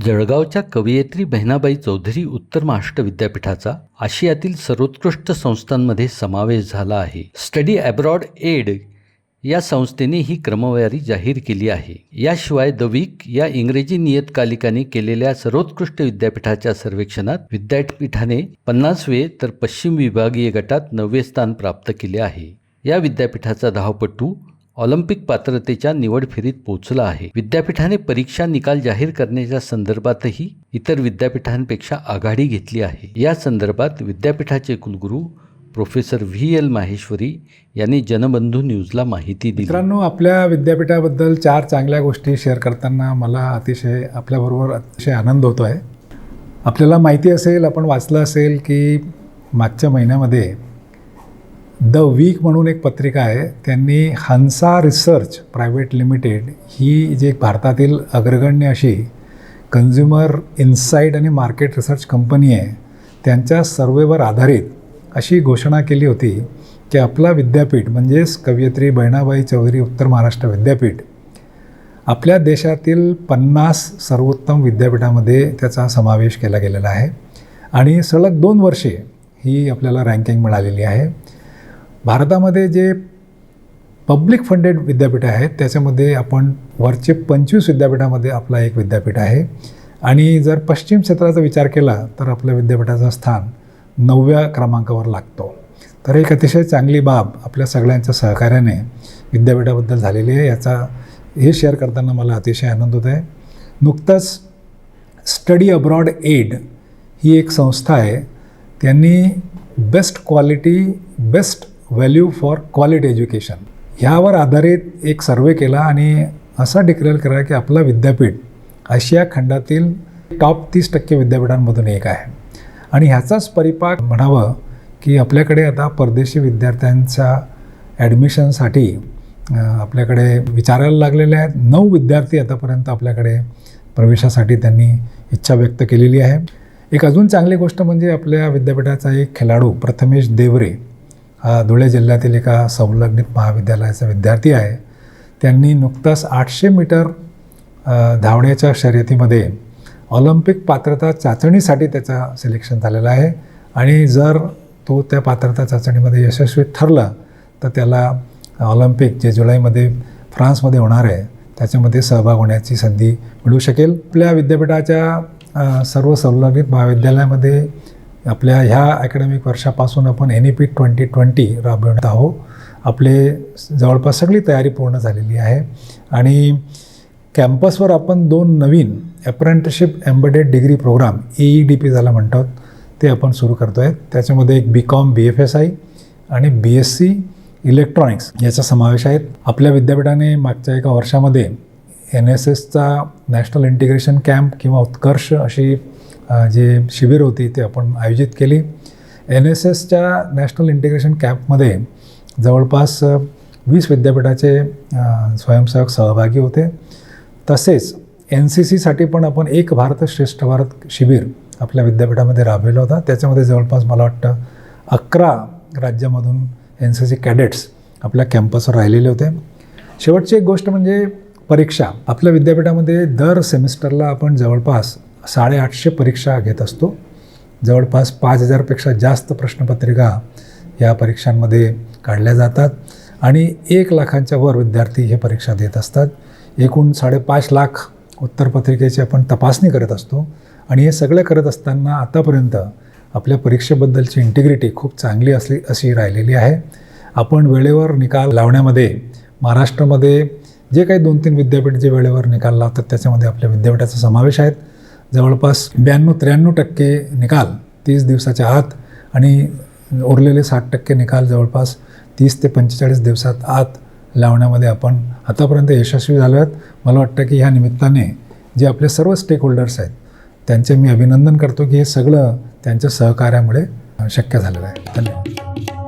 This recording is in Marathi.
जळगावच्या कवयित्री बहिणाबाई चौधरी उत्तर महाराष्ट्र विद्यापीठाचा आशियातील सर्वोत्कृष्ट संस्थांमध्ये समावेश झाला आहे. स्टडी अब्रॉड एड या संस्थेने ही क्रमवारी जाहीर केली आहे. याशिवाय द वीक या इंग्रजी नियतकालिकाने केलेल्या सर्वोत्कृष्ट विद्यापीठाच्या सर्वेक्षणात विद्यापीठाने पन्नासवे तर पश्चिम विभागीय गटात नववे स्थान प्राप्त केले आहे. या विद्यापीठाचा धावपटू ऑलिम्पिक पात्रतेच्या निवड फेरीत पोहोचला आहे. विद्यापीठाने परीक्षा निकाल जाहीर करण्याच्या संदर्भातही इतर विद्यापीठांपेक्षा आघाडी घेतली आहे. या संदर्भात विद्यापीठाचे कुलगुरू प्रोफेसर व्ही. एल. माहेश्वरी यांनी जनबंधू न्यूजला माहिती दिली. मित्रांनो आपल्या विद्यापीठाबद्दल चार चांगल्या गोष्टी शेअर करताना मला अतिशय आपल्याबरोबर अतिशय आनंद होतो आहे आपल्याला माहिती असेल आपण वाचलं असेल की मागच्या महिन्यामध्ये द वीक म्हणून एक पत्रिका आहे. त्यांनी हंसा रिसर्च प्रायव्हेट लिमिटेड ही जी एक भारतातील अग्रगण्य अशी कन्झ्युमर इन्साईट आणि मार्केट रिसर्च कंपनी आहे. त्यांच्या सर्वेवर आधारित अशी घोषणा केली होती की आपला विद्यापीठ म्हणजेच कवयित्री बहिणाबाई चौधरी उत्तर महाराष्ट्र विद्यापीठ आपल्या देशातील पन्नास सर्वोत्तम विद्यापीठामध्ये त्याचा समावेश केला गेलेला आहे. आणि सलग दोन वर्षे ही आपल्याला रँकिंग मिळालेली आहे. भारतामध्ये जे पब्लिक फंडेड विद्यापीठ आहेत त्याच्यामध्ये आपण वरचे पंचवीस विद्यापीठामध्ये आपला एक विद्यापीठ आहे. आणि जर पश्चिम क्षेत्राचा विचार केला तर आपल्या विद्यापीठाचं स्थान नवव्या क्रमांकावर लागतो. तर एक अतिशय चांगली बाब आपल्या सगळ्यांच्या सहकार्याने विद्यापीठाबद्दल झालेली आहे. याचा हे शेअर करताना मला अतिशय आनंद होत आहे. नुकतंच स्टडी अब्रॉड एड ही एक संस्था आहे. त्यांनी best quality best value for quality education ह्यावर आधारित एक सर्वे केला आणि असा डिक्लेअर करा की आपलं विद्यापीठ आशिया खंडातील टॉप तीस टक्के विद्यापीठांमधून एक आहे. आणि ह्याचाच परिपाक म्हणावं की आपल्याकडे आता परदेशी विद्यार्थ्यांच्या ॲडमिशनसाठी आपल्याकडे विचारायला लागलेले आहेत. नऊ विद्यार्थी आतापर्यंत आपल्याकडे प्रवेशासाठी त्यांनी इच्छा व्यक्त केलेली आहे. एक अजून चांगली गोष्ट म्हणजे आपल्या विद्यापीठाचा एक खेळाडू प्रथमेश देवरे धुळे जिल्ह्यातील एका संलग्नित महाविद्यालयाचा विद्यार्थी आहे. त्यांनी नुकताच आठशे मीटर धावण्याच्या शर्यतीमध्ये ऑलिम्पिक पात्रता चाचणीसाठी त्याचा सिलेक्शन झालेलं आहे. आणि जर तो त्या पात्रता चाचणीमध्ये यशस्वी ठरला तर त्याला ऑलिम्पिक जे जुलैमध्ये फ्रान्समध्ये होणार आहे त्याच्यामध्ये सहभाग होण्याची संधी मिळू शकेल. आपल्या विद्यापीठाच्या सर्व संलग्नित महाविद्यालयामध्ये आपल्या ह्या अकॅडमिक वर्षापासून आपण N E P twenty twenty राबवत आहोत. आपले जवळपास सगळी तयारी पूर्ण झालेली आहे. आणि कॅम्पसवर आपण दोन नवीन apprenticeship embedded degree programme A E D P ज्याला म्हणतात ते आपण सुरू करतो आहे त्याच्यामध्ये एक B com B F S I आणि बी एस सी इलेक्ट्रॉनिक्स याचा समावेश आहे. आपल्या विद्यापीठाने मागच्या एका वर्षामध्ये एन एस एसचा नॅशनल इंटिग्रेशन कॅम्प किंवा उत्कर्ष अशी जे शिबिर होती ते आपण आयोजित केली. एन एस एसच्या नॅशनल इंटिग्रेशन कॅम्पमध्ये जवळपास वीस विद्यापीठाचे स्वयंसेवक सहभागी होते. तसेच एन सी सीसाठी पण आपण एक भारत श्रेष्ठ भारत शिबिर आपल्या विद्यापीठामध्ये राबविला होता. त्याच्यामध्ये जवळपास मला वाटतं अकरा राज्यामधून एन सी सी कॅडेट्स आपल्या कॅम्पसवर राहिलेले होते. शेवटची एक गोष्ट म्हणजे परीक्षा. आपल्या विद्यापीठामध्ये दर सेमिस्टरला आपण जवळपास साडेआठशे परीक्षा घेत असतो. जवळपास पाच हजारपेक्षा जास्त प्रश्नपत्रिका या परीक्षांमध्ये काढल्या जातात आणि एक लाखांच्या वर विद्यार्थी हे परीक्षा देत असतात. एकूण साडेपाच लाख उत्तरपत्रिकेची आपण तपासणी करत असतो आणि हे सगळं करत असताना आतापर्यंत आपल्या परीक्षेबद्दलची इंटिग्रिटी खूप चांगली असली अशी राहिलेली आहे. आपण वेळेवर निकाल लावण्यामध्ये महाराष्ट्रामध्ये जे काही दोन तीन विद्यापीठ जे वेळेवर निकाल लावतात त्याच्यामध्ये आपल्या विद्यापीठाचा समावेश आहेत जवळपास ब्याण्णव त्र्याण्णव टक्के निकाल तीस दिवसाच्या आत आणि उरलेले साठ टक्के निकाल जवळपास तीस ते पंचेचाळीस दिवसात आत लावण्यामध्ये आपण आतापर्यंत यशस्वी झालो आहेत मला वाटतं की ह्या निमित्ताने जे आपले सर्व स्टेक होल्डर्स आहेत त्यांचे मी अभिनंदन करतो की हे सगळं त्यांच्या सहकार्यामुळे शक्य झालेलं आहे. धन्यवाद.